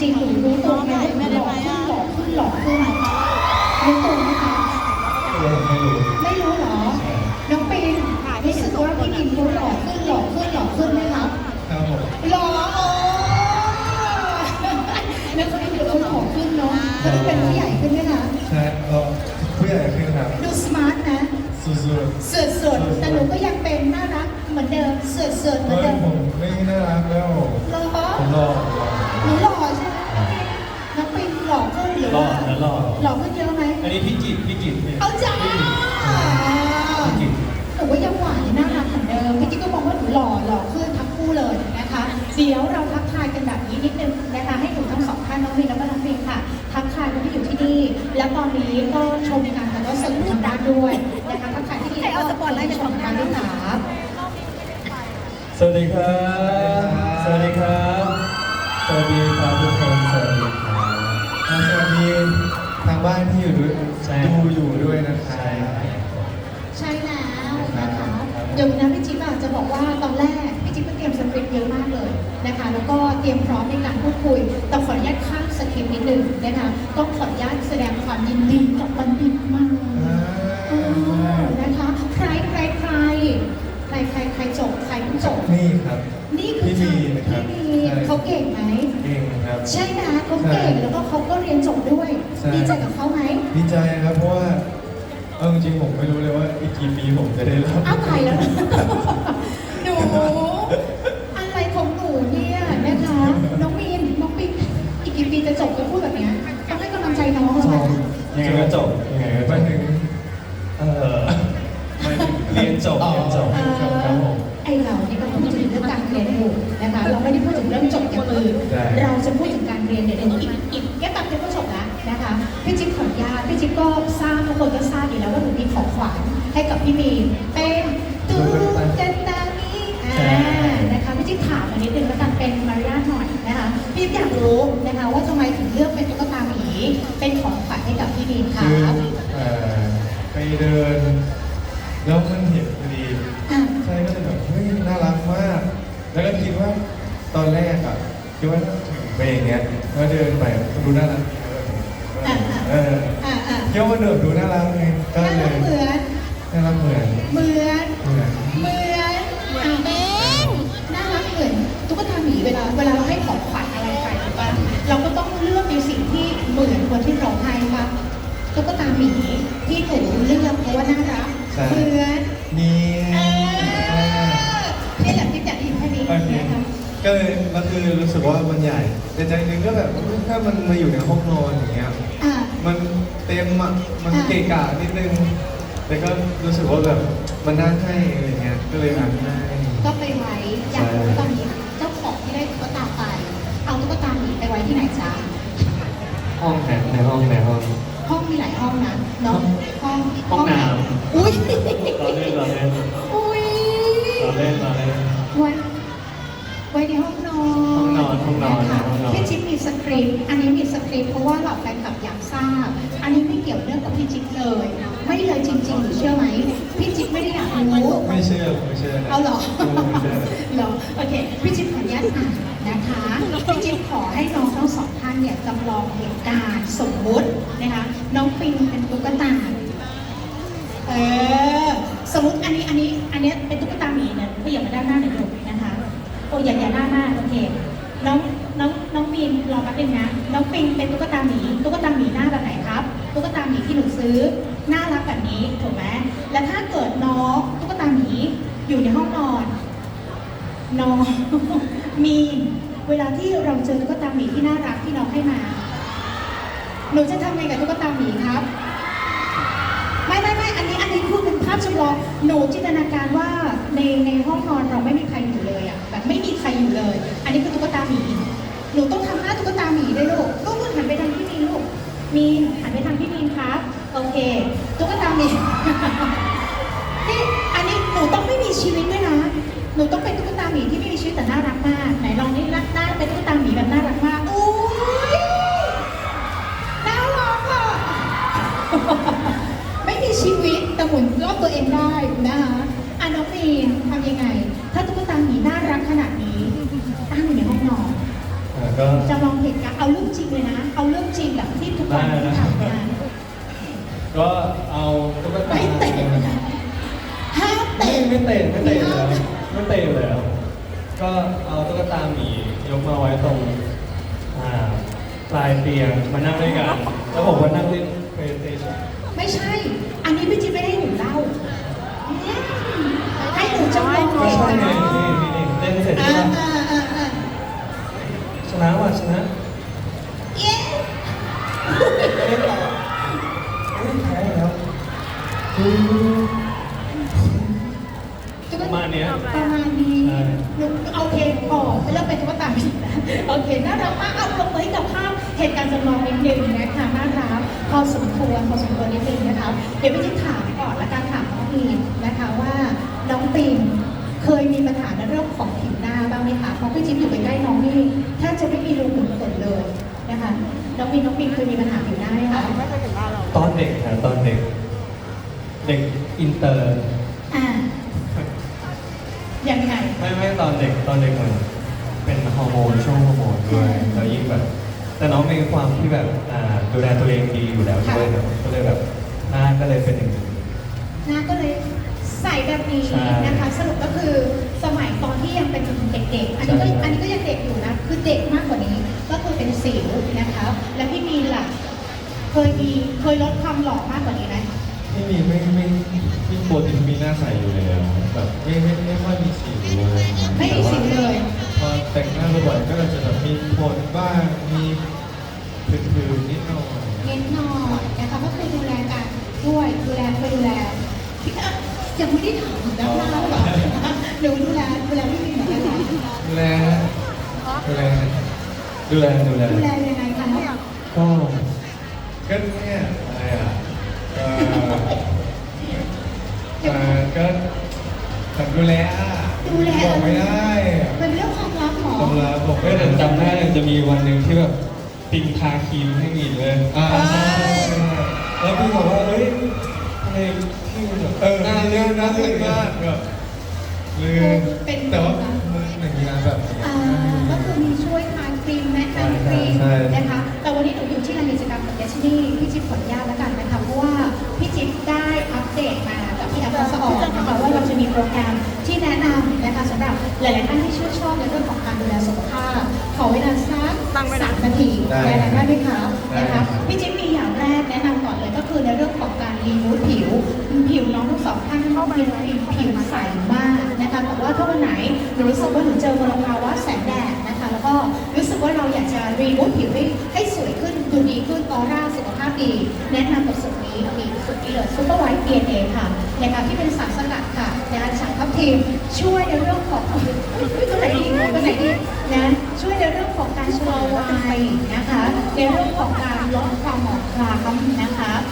จริงหนูรู้ตัวไหมว่าหล่อขึ้นหล่อขึ้นหล่อขึ้นรู้ตัวไหมคะเราไม่รู้ไม่รู้เหรอ น้องปีนรู้สึกว่าพี่กินเขาหล่อขึ้นหล่อขึ้นหล่อขึ้นไหมครับครับผมหล่อโอ้แล้วเขาดูเขาหล่อขึ้นเนาะเขาดูเป็นผู้ใหญ่ขึ้นไหมคะใช่ก็ผู้ใหญ่ขึ้นครับดูสมาร์ทนะสู้เสือเสือแต่หนูก็ยังเป็นน่ารักเหมือนเดิมเสือเสือๆเหมือนเฮ้ยเดิมผมไม่น่ารักแล้วหล่อผมรอ หนูหล่อใช่ไหมน้องปีนหล่อขึ้นหรือหล่อว่านะหล่อหล่อขึ้นเยอะไหมอันนี้พี่กิตพี่กิตเนี่ยเอาจ้าพี่กิตหนูว่ายังหวานยังน่ารักเหมือนเดิมพี่กิ๊กก็มองว่าหนูหล่อหล่อขึ้นทั้งคู่เลยนะคะเดี๋ยวเราทักทายกันแบบนี้นิดนึงนะคะให้หนูทั้งสองท่านน้องวินแล้วก็น้องฟิล์มค่ะ ทักทายคนที่อยู่ที่นี่ แล้วตอนนี้ก็ชมการถ่ายทอดสดทางด้านด้วยนะคะทักทายที่นี่แล้วก็ชมทางด้านหลังสวัสดีครับ สวัสดีครับส วัสดีครับทุกคนสวัสดีครับอ่าสวัสดีทางบ้านที่อยู่ด้วยใช่ดูอยู่ด้วยนะครับใช่แล้วนะคะเดี๋ยวนะพี่จิ๊บอาจจะบอกว่าตอนแรกพี่จิ๊บก็เตรียมสคริปต์เยอะมากเลยนะคะ แล้วก็เตรียมพร้อมในการพูดคุย แต่ขออนุญาตข้ามสคริปต์นิดนึงนะคะต้องขออนุญาตแสดงความยินดีกับบัณฑิตมากอ่าเออนะคะใครใครใครใครใครใครจบใครเพิ่งจบ นี่ครับ นี่คือพี่มีนะครับ พี่มี เขาเก่งไหมเองครับ ใช่นะเขาเก่งใช่แล้วก็เขาก็เรียนจบด้วย ใช่ ดีใจกับเขาไหมดีใจครับเพราะว่าเอาจริงๆผมไม่รู้เลยว่าอีกกี่ปีผมจะได้รับ อ้าวตายแล้ว หนู อะไรของหนูเนี่ยนะคะ น้องมีนน้องปีอีกกี่ปีจะจบก็พูดแบบเนี้ยต้องให้กำลังใจน้องชเขาอบนะยังไงก็จบยังไงก็ไปถึงเออหมายถึงเรียนจบอ๋อเรียนจบเอ่ค ใช่ เราจะพูดถึงการเรียนเดี๋ยวเดี๋ยวอีกอีกแค่แป๊บเดียวก็จบแล้วนะคะพี่จิ๊บขออนุญาตพี่จิ๊บก็ทราบทุกคนก็ทราบอยู่แล้วว่าหนูมีของขวัญให้กับพี่มีนเป็นตุ๊กตามีอ่านะคะพี่จิ๊บถามมานิดนึงแล้วกันเป็นมารยาทหน่อยนะคะพี่จิ๊บอยากรู้นะคะว่าทำไมถึงเลือกเป็นตุ๊กตาหมีเป็นของขวัญให้กับพี่มีนคะคือเอ่อไปเดิน แล้วมันเห็นพอดี อะ ใช่ก็เลยแบบเฮ้ยน่ารักมาก แล้วก็คิดว่าตอนแรกอะ คิดว่าถึงไปอย่างเงี้ยแล้วเดินไปดูน่ารักดีเอออะอะคิดว่ามันเดินดูน่ารักไงก็น่าเลรักยเหมือน น่ารักเหมือนเหมือน เหมือนเหมือนเหมือนเองน่ารักเหมือนตุ๊กตาหมีเวลาเวลาเราให้ของขวัญอะไรไปถูกปะเราก็ต้องเลือกในสิ่งที่เหมือนคนที่เราให้ปะตุ๊กตาหมีที่หนูเลือกเพราะว่าน่ารักใช่เหมือนนี่ คือรู้สึกว่ามันใหญ่แต่ใจหนึงก็แบบถ้ามันมาอยู่ในห้องนอนอย่างเงี้ย อะมันเต็มอะมันอะเกะกะนิดนึง แต่ก็รู้สึกว่าแบบมันน่าให้อะไรเงี้ย ก็เลยอ่านให้ ก็ไปไว้อยากรู้ว่าตอนนี้เจ้าของที่ได้ตุ๊กตาไป เอาตุ๊กตาหมีไปไว้ที่ไหนจ๊ะห้องไหนในห้องในห้อง ห้องมีหลายห้องนะเนาะห้องห้องน้ำไหอุ้ยเราเล่นเราเล่นอุ้ยเราเล่นเราเล่นไว้ไว้ในห้อง นอนห้องนอนห้องนอนะคะห้องนอนพี่จิ๊บมีสคริปต์อันนี้มีสคริปต์เพราะว่าเหล่าแฟนคลับอยากทราบ อันนี้ไม่เกี่ยวเนื่องกับพี่จิ๊บเลย ไม่เลยจริงๆหรือเชื่อไหมพี่จิ๊บไม่ได้อยากรู้ไม่เชื่อไม่เชื่อนะเอาเหรอไม่เชื่อเหรอโอเคพี่จิ๊บขออนุญาตอ่านนะคะพี่จิ๊บขอให้น้องทั้งสองท่านเนี่ยจำลองเหตุการณ์สมมุตินะคะน้องปิงเป็นตุ๊กตาเออสมมติอันนี้อันนี้อันเนี้ยเป็นตุ๊กตาหมีเนี่ยก็อย่ามาด้านหน้าหน่อยลูกนะคะโอ้อย่าอย่าหน้าหน้าโอเค น้องน้องน้องปิงรอแป๊บนึงนะน้องปิงเป็นตุ๊กตาหมีตุ๊กตาหมีหน้าแบบไหนครับตุ๊กตาหมีที่หนูซื้อน่ารักแบบนี้ถูกไหมแล้วถ้าเกิดน้องตุ๊กตาหมีอยู่ในห้องนอนน้องมีเวลาที่เราเจอตุ๊กตาหมีที่น่ารักที่น้องให้มา หนูจะทำไงกับตุ๊กตาหมีครับ ไม่ไม่ไม่อันนี้อันนี้พูดเป็นภาพจำลองหนูจินตนาการว่าในในห้องนอนเราไม่มีใครอยู่เลยอะแบบไม่มีใครอยู่เลย อันนี้คือตุ๊ก หนูต้องทำหน้าตุ๊กตาหมีด้วยลูกลูกคุณหันไปทางพี่มีนลูก มีนหันไปทางพี่มีนครับ โอเค ตุ๊กตาหมีนี่อันนี้หนูต้องไม่มีชีวิตด้วยนะ หนูต้องเป็นตุ๊กตาหมีที่ไม่มีชีวิตแต่น่ารักมาก ไหนลองนี่หน้าเป็นตุ๊กตาหมีแบบน่ารักมากอุ้ยน่ารักอะไม่มีชีวิตแต่หมุนรอบตัวเองได้นะคะอะน้องมีนทำยังไง ถ้าตุ๊กตาหมีน่ารักขนาดนี้ตั้งอยู่ในห้องนอน เอ่อ ก็จำลองเหตุการณ์เอาเรื่องจริงเลยนะ เอาเรื่องจริงแบบที่ทุกวันที่ผ่านมาก็เอาตุ๊กตาไม่เตะนะห้ามไม่เตะไม่เตะไม่เตะอยู่แล้วไม่เตะอยู่แล้ว ก็เอาตุ๊กตาหมียกมาไว้ตรงอ่าปลายเตียงมานั่งด้วยกัน แล้วผมก็นั่งเล่น PlayStation ไม่ใช่ อันนี้พี่จิ๊บไม่ได้หนูเล่าให้หนูจำลองก็เหตุใช่ไงการณ์นี่นี่นี่เล่นเสร็จอ่าใชนะว่ะชนะเย้เล่นต่อเฮ้ยแพ้แล้วอืมประมาณเนี้ย ประมาณนี้ใช่ หนูโอเคพอเริ่มเป็นตุ๊กตาผิดนะโอเคน่ารักมากเอาลงไปกับภาพเหตุการณ์จำลองนิดนึงนะคะน่ารักพอสมควรพอสมควรนิดนึงนะคะเดี๋ยวพี่จิ๊บถามก่อนและการถามน้องปีนนะคะว่าน้องปีนเคยมีปัญหาในเรื่องของผิวหน้าบ้างไหมคะเพราะพี่จิ๊บอยู่ใกล้ๆน้องนี่แทบจะไม่มีรูขุมขนเลยนะคะ น้องปีนน้องปีนเคยมีปัญหาผิวหน้าไหมคะตอนเด็กนะตอนเด็ก เด็กอินเตอร์อ่ายังไง ไม่ไม่ตอนเด็กตอนเด็กมันเป็นฮอร์โมนช่วงฮอร์โมนด้วยแล้วยิ่งแบบแต่น้องมีความที่แบบอ่าดูแลตัวเองดีอยู่แล้วด้วยเนอะก็เลยแบบหน้าก็เลยเป็นอย่างนี้นะก็เลยใส่แบบนี้ใช่นะคะสรุปก็คือสมัยตอนที่ยังเป็นเด็กๆ อันนี้ก็ใช่อันนี้ก็ยังเด็กอยู่นะ คือเด็กมากกว่านี้ก็คือเป็นสิวนะคะแล้วพี่มีนล่ะ เคยมีเคยลดความหล่อมากกว่านี้ไหมไม่มีไม่ไม่ที่ปกติมีหน้าใสอยู่แล้วแบบไม่ไม่ไม่ค่อยมีสิวเลยไม่มีสิวเลย พอแต่งหน้าบ่อยๆก็จะแบบมีผดบ้างมีผื่นๆนิดหน่อยเน้นหน่อยนะคะก็คือดูแลกันด้วยดูแลเคยดูแลพี่อะยังไม่ได้ถามถึงด้านหน้าหรอหนูดูแลดูแลพี่มีนเหมือนกันเหรอดูแลดูแลดูแลดูแล ดูแลยังไงคะ ก็ ก็เนี่ยอะไรอะเอ่อเอ่อก็แบบดูแลอะดูแล บอกไม่ได้อะเป็นเรื่องความลับหรอความลับบอกก็ไม่ได้แต่จำได้เลยจะมีวันหนึ่งที่แบบปิงทาครีมให้มีเลยอ่าใช่แล้วพี่บอกว่าเฮ้ยทำไมพี่มันแบบเออหน้าเลือดหน้าเลือดมากแบบลืมเป็น แต่ว่ามืออย่างนี้นะแบบอ่าก็คือมีช่วยทานครีมแนะนำครีมใช่ นะคะ แต่วันนี้หนูอยู่ที่ลานกิจกรรมกับเดช นี่พี่จิ๊บขออนุญาตแล้วกันนะคะเพราะว่าพี่จิ๊บได้อัปเดตมากับพี่แอฟทัศออนนะคะว่าเราจะมีโปรแกรมที่แนะนำนะคะสำหรับหลายๆท่านที่ชื่นชอบในเรื่องของการดูแลสุขภาพขอเวลาสักสามนาทีได้ได้ได้ไหมคะนะได้ครัคะบพี่จิ๊บ แนะนำกับสูตรนี้มีสุดนี้เลยซูเปอร์ไวท์ดีเอค่ะนะคะที่เป็นสารสกัดค่ะนะคะจากทับทีมช่วยในเรื่องของตัวไหนดีตัวไหนดีนะช่วยในเรื่องของการชะลอวัยนะคะในเรื่องของการลดความหมองคล้ำนะคะ